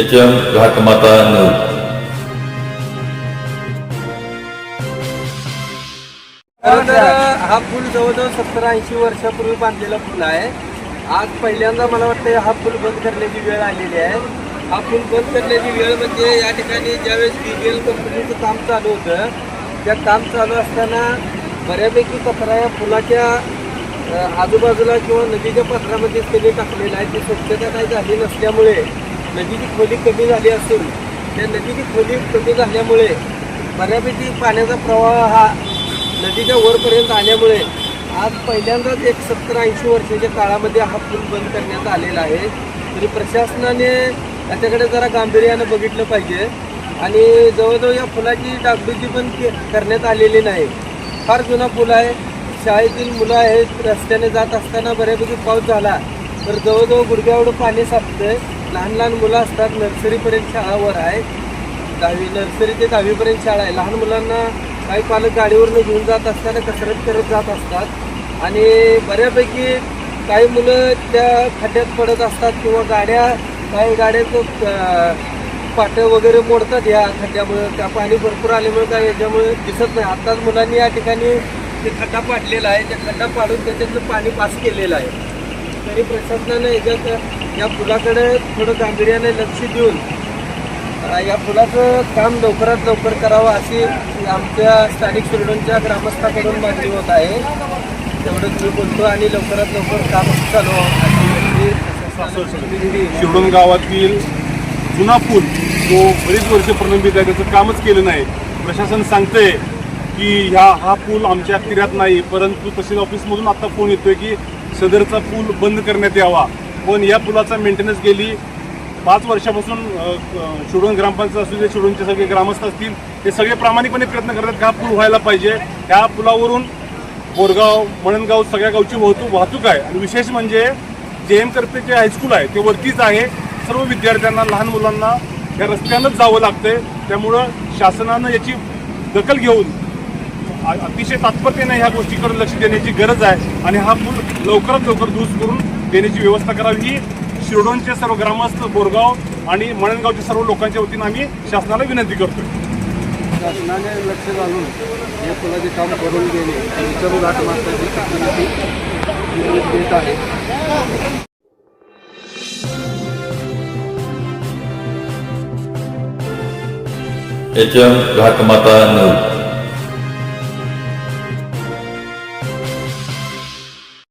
H M Ghatmata news तर हा पूल जवळजवळ सत्तर ऐंशी वर्षापूर्वी बांधलेला पूल आहे. आज पहिल्यांदा मला वाटतं हा पूल बंद करण्याची वेळ आलेली आहे. हा पूल बंद करण्याची वेळ म्हणजे या ठिकाणी ज्यावेळेस बी बी एल कंपनीचं काम चालू होतं त्या काम चालू असताना बऱ्यापैकी कचरा या पुलाच्या आजूबाजूला किंवा नदीच्या पत्रामध्ये त्यांनी टाकलेला आहे ती स्वच्छता काही झाली नसल्यामुळे नदीची खोली कमी झाली असून त्या नदीची खोली कमी झाल्यामुळे बऱ्यापैकी पाण्याचा प्रवाह हा नदीच्या वरपर्यंत आल्यामुळे आज पहिल्यांदाच एक सत्तर ऐंशी वर्षाच्या काळामध्ये हा पूल बंद करण्यात आलेला आहे. तरी प्रशासनाने याच्याकडे जरा गांभीर्यानं बघितलं पाहिजे. आणि जवळजवळ या पुलाची डागडुजी पण के- करण्यात आलेली नाही. फार जुना पूल आहे. शाळेतील मुलं आहेत. रस्त्याने जात असताना बऱ्यापैकी पाऊस झाला. तर जवळजवळ गुडघ्याएवढं पाणी साचतंय. लहान लहान मुलं असतात नर्सरीपर्यंत शाळावर आहे. दहावी नर्सरी ते दहावीपर्यंत शाळा आहे. लहान मुलांना काही पालक गाडीवरनं घेऊन जात असताना कसरत करत जात असतात. आणि बऱ्यापैकी काही मुलं त्या खड्ड्यात पडत असतात किंवा गाड्या काही गाड्यांचं अं, पाटं वगैरे मोडतात या खड्ड्यामुळे. त्या पाणी भरपूर आल्यामुळे काय याच्यामुळे दिसत नाही. आत्ताच मुलांनी या ठिकाणी ते खड्डा पाडलेला आहे त्या खड्डा पाडून त्याच्यातलं पाणी पास केलेलं आहे. तरी प्रशासनानं याच्यात या पुलाकडे थोडं गांभीर्याने लक्ष देऊन या पुलाचं काम लवकरात लवकर करावं अशी आमच्या स्थानिक शिरडोनच्या ग्रामस्थाकडून मागणी होत आहे. तेवढं मी बोलतो आणि लवकरात लवकर काम चालू. शिरडोन गावातील जुना पूल जो बरीच वर्ष प्रलंबित आहे त्याचं कामच केलं नाही. प्रशासन सांगतंय की ह्या हा पूल आमच्या अखत्यारीत नाही परंतु तहसील ऑफिसमधून आता फोन येतोय की सदरचा पूल बंद करण्यात यावा. पण या पुलाचा मेंटेनन्स गेली पाच वर्षापासून अ, ग्रामपंचायत असू दे शिरडोनचे सगळे ग्रामस्थ असतील ते सगळे प्रामाणिकपणे प्रयत्न करतात का हा पूल व्हायला पाहिजे. ह्या पुलावरून बोरगाव मणणगाव सगळ्या गावची वाहतूक वाहतूक आहे. आणि विशेष म्हणजे जे एम करते जे हायस्कूल आहे ते वरतीच आहे. सर्व विद्यार्थ्यांना लहान मुलांना या रस्त्यानंच जावं लागतंय. त्यामुळं शासनानं याची दखल घेऊन अतिशय तात्परतेने ह्या गोष्टीकडे लक्ष देण्याची गरज आहे आणि हा पूल लवकरात लवकर दुरुस्त करून देण्याची व्यवस्था करावी. ही शिरडोनचे सर्व ग्रामस्थ बोरगाव आणि मणणगावच्या सर्व लोकांच्या वतीनं आम्ही शासनाला विनंती करतोय. शासनाने लक्ष घालून या पुलाचे काम करून मारण्याची देत आहे. H M Ghatmata news.